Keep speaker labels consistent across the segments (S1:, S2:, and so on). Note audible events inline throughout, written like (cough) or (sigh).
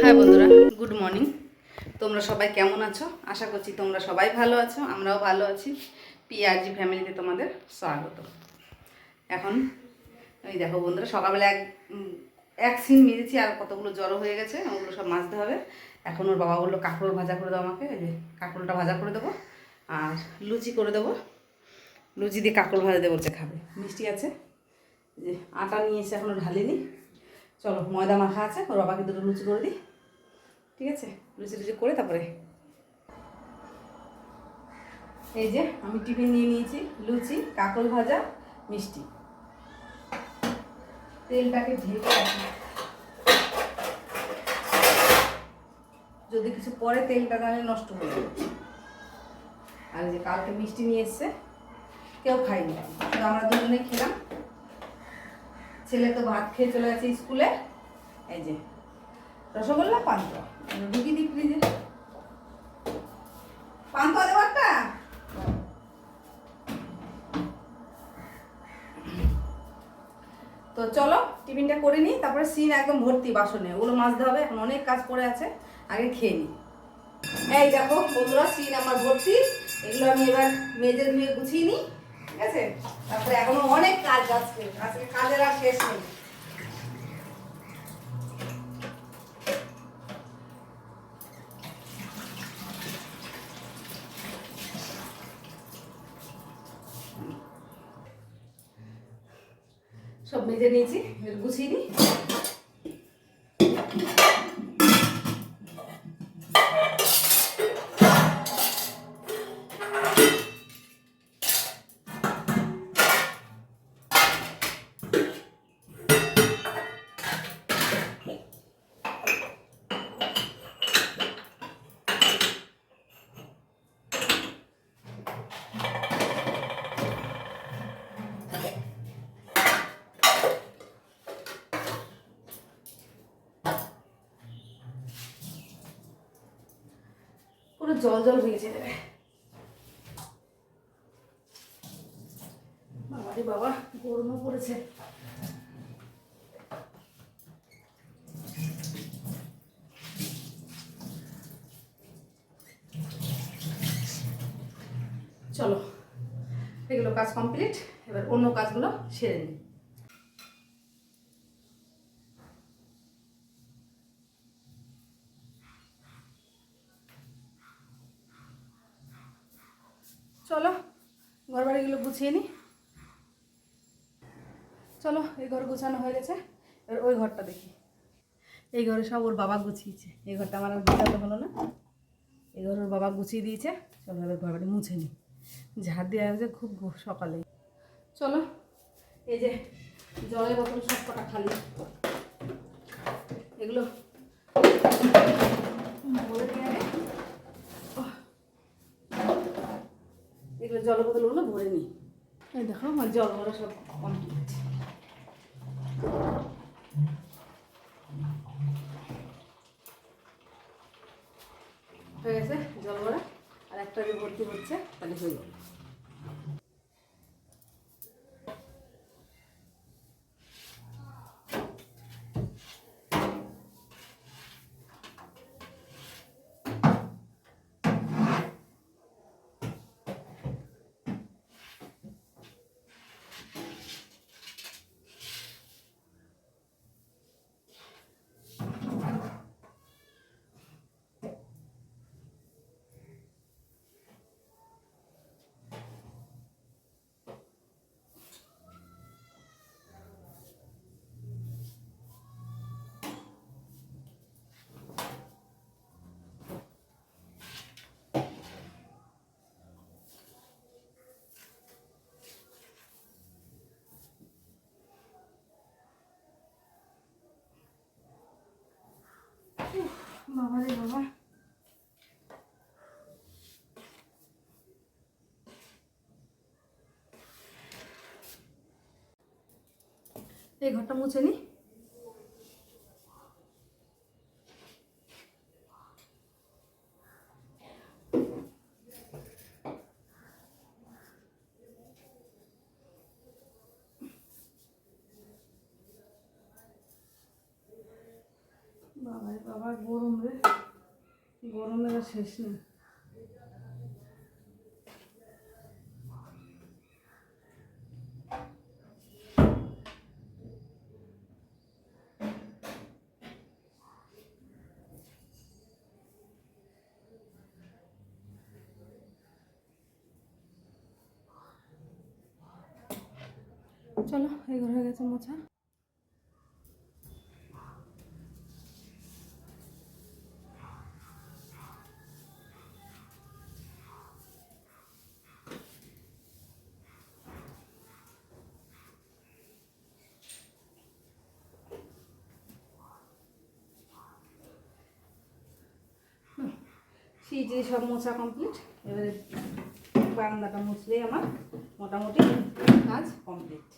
S1: হ্যাঁ বন্ধুরা good morning তোমরা সবাই কেমন আছো? আশা করছি তোমরা সবাই ভালো আছো, আমরাও ভালো আছি। পিআরজি ফ্যামিলিতে তোমাদের স্বাগত। এখন ওই দেখো বন্ধুরা, সকালবেলা এক এক সিন মেরেছি আর কতগুলো জড়ো হয়ে গেছে, ওগুলো সব মাজতে হবে। এখন ওর বাবা বলল, কাঁকরোল ভাজা করে দাও আমাকে যে কাঁকরোলটা ভাজা করে দেবো, আর লুচি করে দেবো। লুচি দিয়ে কাঁকরোল ভাজা দেবো বলছে খাবে। মিষ্টি আছে যে আটা নিয়ে এসে এখনও ঢালিনি। চলো, ময়দা মাখা আছে, ওর বাবাকে দুটো লুচি করে দিই। ঠিক আছে? লুচি টুচি করে তারপরে এই যে আমি টিফিন নিয়ে নিয়েছি, লুচি কাকল ভাজা, মিষ্টি। তেলটাকে ঢেকে রাখি। যদি কিছু পরে তেলটা, তাহলে নষ্ট হয়ে যাবে। আর যে কালকে মিষ্টি নিয়ে এসছে, কেউ খাইনি শুধু আমরা দুজনে খেলাম। ছেলে তো ভাত খেয়ে চলে গেছে স্কুলে। এই যে, রসগোল্লা, পান্তুয়া। ঢুকি দিই ফ্রিজে পান্তুয়া দেবো একটা? তো চলো, টিফিনটা করে নিই, তারপরে সিন একদম ভর্তি বাসনে। ওগুলো মাজতে হবে, এখন অনেক কাজ পড়ে আছে, আগে খেয়ে নিই। এই দেখো, বন্ধুরা, সিন আমার ভর্তি। এগুলো আমি এবার মেজে ধুয়ে গুছিয়ে নিই। তারপরে এখনও অনেক কাজ আছে। সব মেজে নিয়েছি গুছিয়ে নিই। পুরো জল জল হয়ে গেছে দেবে বাবা রে বাবা, গরমও পড়েছে। চলো, এগুলো কাজ কমপ্লিট এবার অন্য কাজগুলো সেরে নিই। চলো ঘর বাড়িগুলো গুছিয়ে নিই চলো, এই ঘর গুছানো হয়ে গেছে। এবার ওই ঘরটা দেখি। এই ঘরে সব ওর বাবা গুছিয়েছে। এই ঘরটা আমার গুছাতে হলো না। এই ঘর ওর বাবা গুছিয়ে দিয়েছে। চলো এবার ঘর বাড়ি মুছে নিই ঝাড় দেওয়া হয়েছে খুব সকালে। চলো, এই যে জলের বোতল সব কটা খালি। এগুলো ভরে দিয়ে আগে এগুলো জল বোতলগুলো ভরে নিই। এই দেখো আমার জল ভরা সব কমপ্লিট হয়ে গেছে জল ভরা আর একটা যে ভর্তি হচ্ছে তাহলে হয়ে যাবে বাবা রে বাবা এই ঘরটা মুছে নি। বাবা বাবা গরম রে। গরমের শেষ নেই। চলো এগুলো হয়ে গেছে মোছা সিটি সব মোছা কমপ্লিট এবারে বারান্দাটা মুছলেই আমার মোটামুটি কাজ কমপ্লিট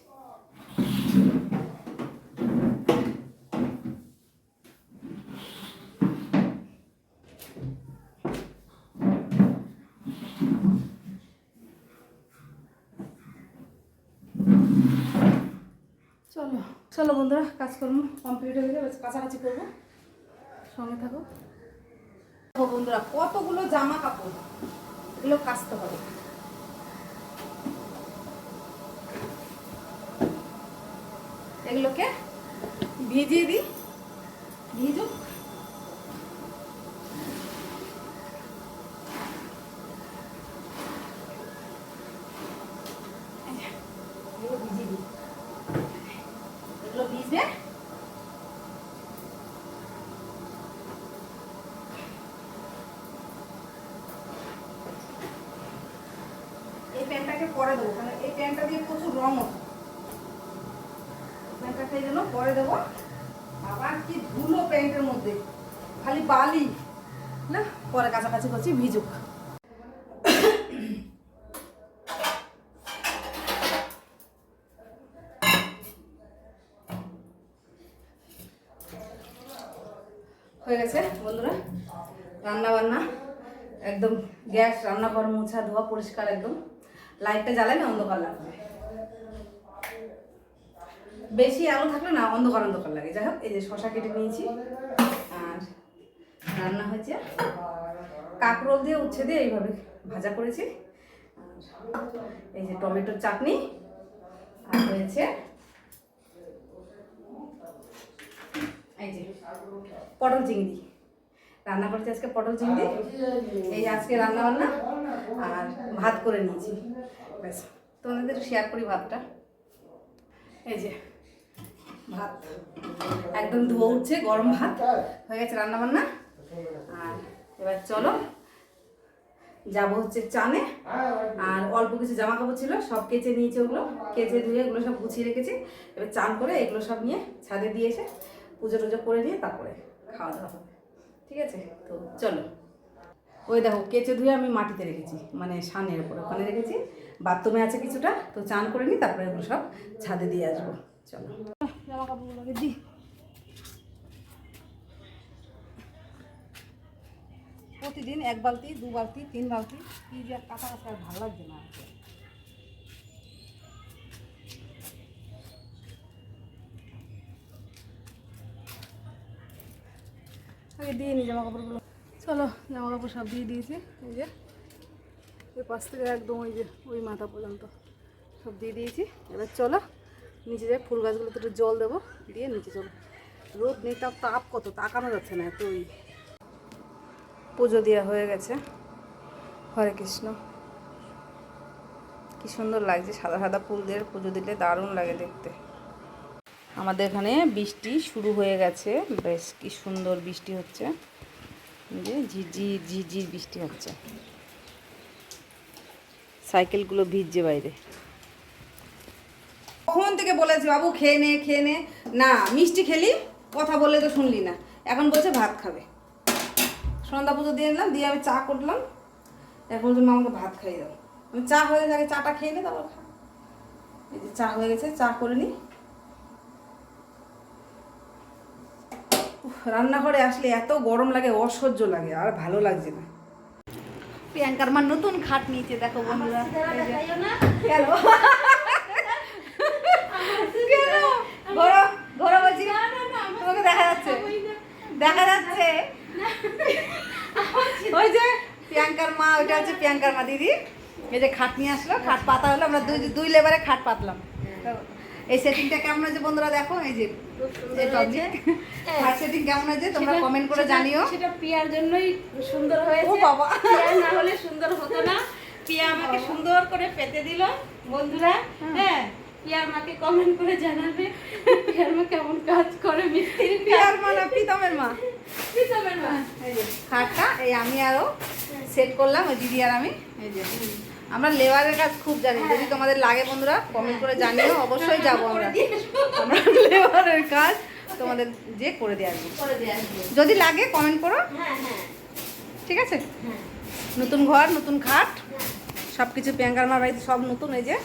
S1: চলো বন্ধুরা, কাজকর্ম কমপ্লিট হয়ে গেছে কাছাকাছি করব। সঙ্গে থাকো। বন্ধুরা, কতগুলো জামা কাপড় এগুলো কাচতে হবে। এগুলোকে ভিজিয়ে দিই। ভিজুক এই যে, এগুলো ভিজিয়ে দিই এগুলো ভিজবে প্যান্টটাকে পরে দেবো। কারণ এই প্যান্টটা দিয়ে প্রচুর রং ওঠে প্যান্টটাকে এই জন্য পরে দেবো। আবার কি ধুলো প্যান্টের মধ্যে। খালি বালি। না, পরে কাছাকাছি করছি, ভিজুক। হয়ে গেছে, বন্ধুরা। রান্না বান্না একদম গ্যাস, রান্নাঘর মোছা, ধোয়া পরিষ্কার একদম। লাইটটা জ্বালাই না, অন্ধকার লাগবে। বেশি আলো থাকলে না, অন্ধকার অন্ধকার লাগে। যাই হোক, এই যে শশা কেটে নিয়েছি। আর রান্না হয়েছে। কাঁকরোল দিয়ে উচ্ছে দিয়ে এইভাবে ভাজা করেছি। এই যে টমেটোর চাটনি। আর হয়েছে এই যে পটল চিংড়ি। রান্না করেছি আজকে পটল চিংড়ি। এই আজকে রান্না বান্না আর ভাত করে নিয়েছি। ব্যাস, তোমাদের শেয়ার করি ভাতটা। এই যে, ভাত। একদম ধোয়া উঠছে, গরম ভাত। হয়ে গেছে রান্না বান্না আর এবার চলো, যাব হচ্ছে চানে। আর অল্প কিছু জামা কাপড় ছিল, সব কেচে নিয়েছে ওগুলো। কেচে ধুয়ে এগুলো সব গুছিয়ে রেখেছি। এবার চান করে এগুলো সব নিয়ে ছাদে দিয়েছে পুজো টুজো করে নিয়ে তারপরে খাওয়া দাওয়া হবে। ঠিক আছে? তো চলো। ওই দেখো, কেচে ধুয়ে আমি মাটিতে রেখেছি মানে সানের উপরে। ওখানে রেখেছি, বাথরুমে আছে কিছুটা, তো চান করে নিই তারপরে এগুলো সব ছাদে দিয়ে আসব। চলো। জামা প্রতিদিন এক বালতি, দু বালতি, তিন বালতি, কি যে কাছাকাছি আর ভালো লাগছে না দিয়ে নি জামা কাপড়গুলো চলো জামা কাপড় সব দিয়ে দিয়েছি, এই যে। ওই পাশ থেকে একদম ওই যে, ওই মাথা পর্যন্ত সব দিয়ে দিয়েছি। এবার চলো, নিচে যাই, ফুল গাছগুলোতে একটু জল দেবো, দিয়ে নিচে চলো। রোদ নেই, তাও তাপ কত, তাকানো যাচ্ছে না এতই পুজো দেওয়া হয়ে গেছে। হরে কৃষ্ণ। কি সুন্দর লাগছে, সাদা সাদা ফুল দিয়ে পুজো দিলে দারুণ লাগে দেখতে। আমাদের এখানে বৃষ্টি শুরু হয়ে গেছে। বেশ কি সুন্দর বৃষ্টি হচ্ছে। যে ঝিরঝির ঝিরঝির বৃষ্টি হচ্ছে। সাইকেলগুলো ভিজছে বাইরে। কখন থেকে বলেছি, বাবু, খেয়ে নে খেয়ে নে। না, মিষ্টি খেলি, কথা বললে তো শুনলি না। এখন বলছে ভাত খাবে। সন্ধ্যা পুজো দিয়ে নিলাম দিয়ে আমি চা করলাম। এখন তুমি আমাকে ভাত খাইয়ে দাও। আমি চা হয়ে থাকে, চাটা খেয়ে নে, তারপর খা। এই যে চা হয়ে গেছে, চা করে নি। রান্নাঘরে আসলে এত গরম লাগে অসহ্য লাগে আর ভালো লাগছে না। প্রিয়াঙ্কার মা নতুন খাট নিয়েছে দেখো বন্ধুরা। কেন? ঘোরো ঘোরো বলছি তোমাকে দেখা যাচ্ছে। দেখা যাচ্ছে। ওই যে প্রিয়াঙ্কার মা ওইটা হচ্ছে প্রিয়াঙ্কার মা দিদি। এই যে খাট নিয়ে আসলো খাট পাতা হলো আমরা দুই দুই লেবারে খাট পাতলাম। এই সেটিংটা কেমন হয়েছে বন্ধুরা দেখো? এই যে সেটিং (laughs) কেমন হয়েছে? তোমরা কমেন্ট করে জানিও।
S2: সেটা পিয়ার জন্যই সুন্দর হয়েছে।
S1: ও বাবা।
S2: না হলে সুন্দর হতো না। পিয়া আমাকে সুন্দর করে পেতে দিল বন্ধুরা। হ্যাঁ কমেন্ট করে জানাবে পিয়ার মা কেমন কাজ করে মিস্ত্রি
S1: মা না প্রীতমের মা?
S2: পিতমের মা।
S1: এই যে খাটটা এই আমি আরও সেট করলাম ওই দিদি আর আমি। এই যে আমরা লেবারের কাজ খুব জানি। যদি তোমাদের লাগে বন্ধুরা কমেন্ট করে জানিও অবশ্যই যাব আমরা। আমরা লেবারের কাজ তোমাদের যে করে দিয়ে আসব। যদি লাগে কমেন্ট করো।
S2: হ্যাঁ হ্যাঁ।
S1: ঠিক আছে?
S2: হ্যাঁ।
S1: নতুন ঘর নতুন খাট সব কিছু প্রিয়াঙ্কার মার বাড়িতে সব নতুন এই যে।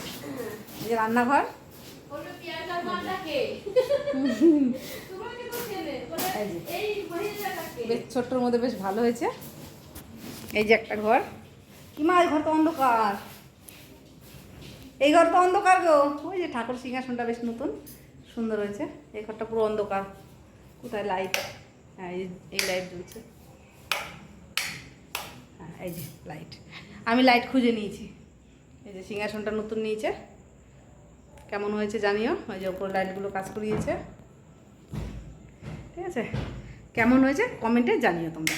S1: এই যে রান্নাঘর। বেশ ছোট্টর মধ্যে বেশ ভালো হয়েছে। এই যে একটা ঘর। কি মা, এই ঘর তো অন্ধকার। এই ঘর তো অন্ধকার গো। ওই যে ঠাকুর সিংহাসনটা বেশ নতুন, সুন্দর হয়েছে। এই ঘরটা পুরো অন্ধকার। কোথায় লাইট হ্যাঁ এই লাইট জ্বলছে। হ্যাঁ এই যে লাইট আমি লাইট খুঁজে নিয়েছি। এই যে সিংহাসনটা নতুন নিয়েছে। কেমন হয়েছে জানিও? ওই যে ওপর লাইটগুলো কাজ করিয়েছে। ঠিক আছে? কেমন হয়েছে? কমেন্টে জানিও তোমরা।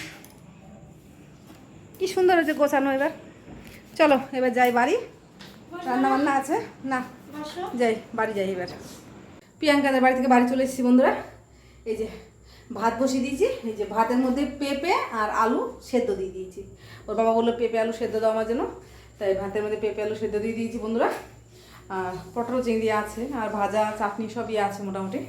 S1: কি সুন্দর হয়েছে গোছানো এবার। চলো এবার যাই বাড়ি। রান্না বান্না আছে? না যাই বাড়ি যাই এবার। প্রিয়াঙ্কাদের বাড়ি থেকে বাড়ি চলে এসেছি বন্ধুরা। এই যে ভাত বসিয়ে দিয়েছি এই যে ভাতের মধ্যে পেঁপে আর আলু সেদ্ধ দিয়ে দিয়েছি। ওর বাবা বলল পেঁপে আলু সেদ্ধ দেওয়া আমার জন্য। তাই ভাতের মধ্যে পেঁপে আলু সেদ্ধ দিয়ে দিয়েছি বন্ধুরা। আর পটল চিংড়ি আছে আর ভাজা চাটনি সবই আছে মোটামুটি।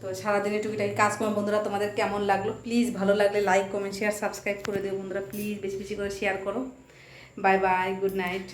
S1: তো সারাদিনে টুকিটাকি কাজ করো বন্ধুরা তোমাদের কেমন লাগল? প্লিজ ভালো লাগলে লাইক কমেন্ট শেয়ার সাবস্ক্রাইব করে দিও বন্ধুরা। প্লিজ বেশি বেশি করে শেয়ার করো। Bye bye good night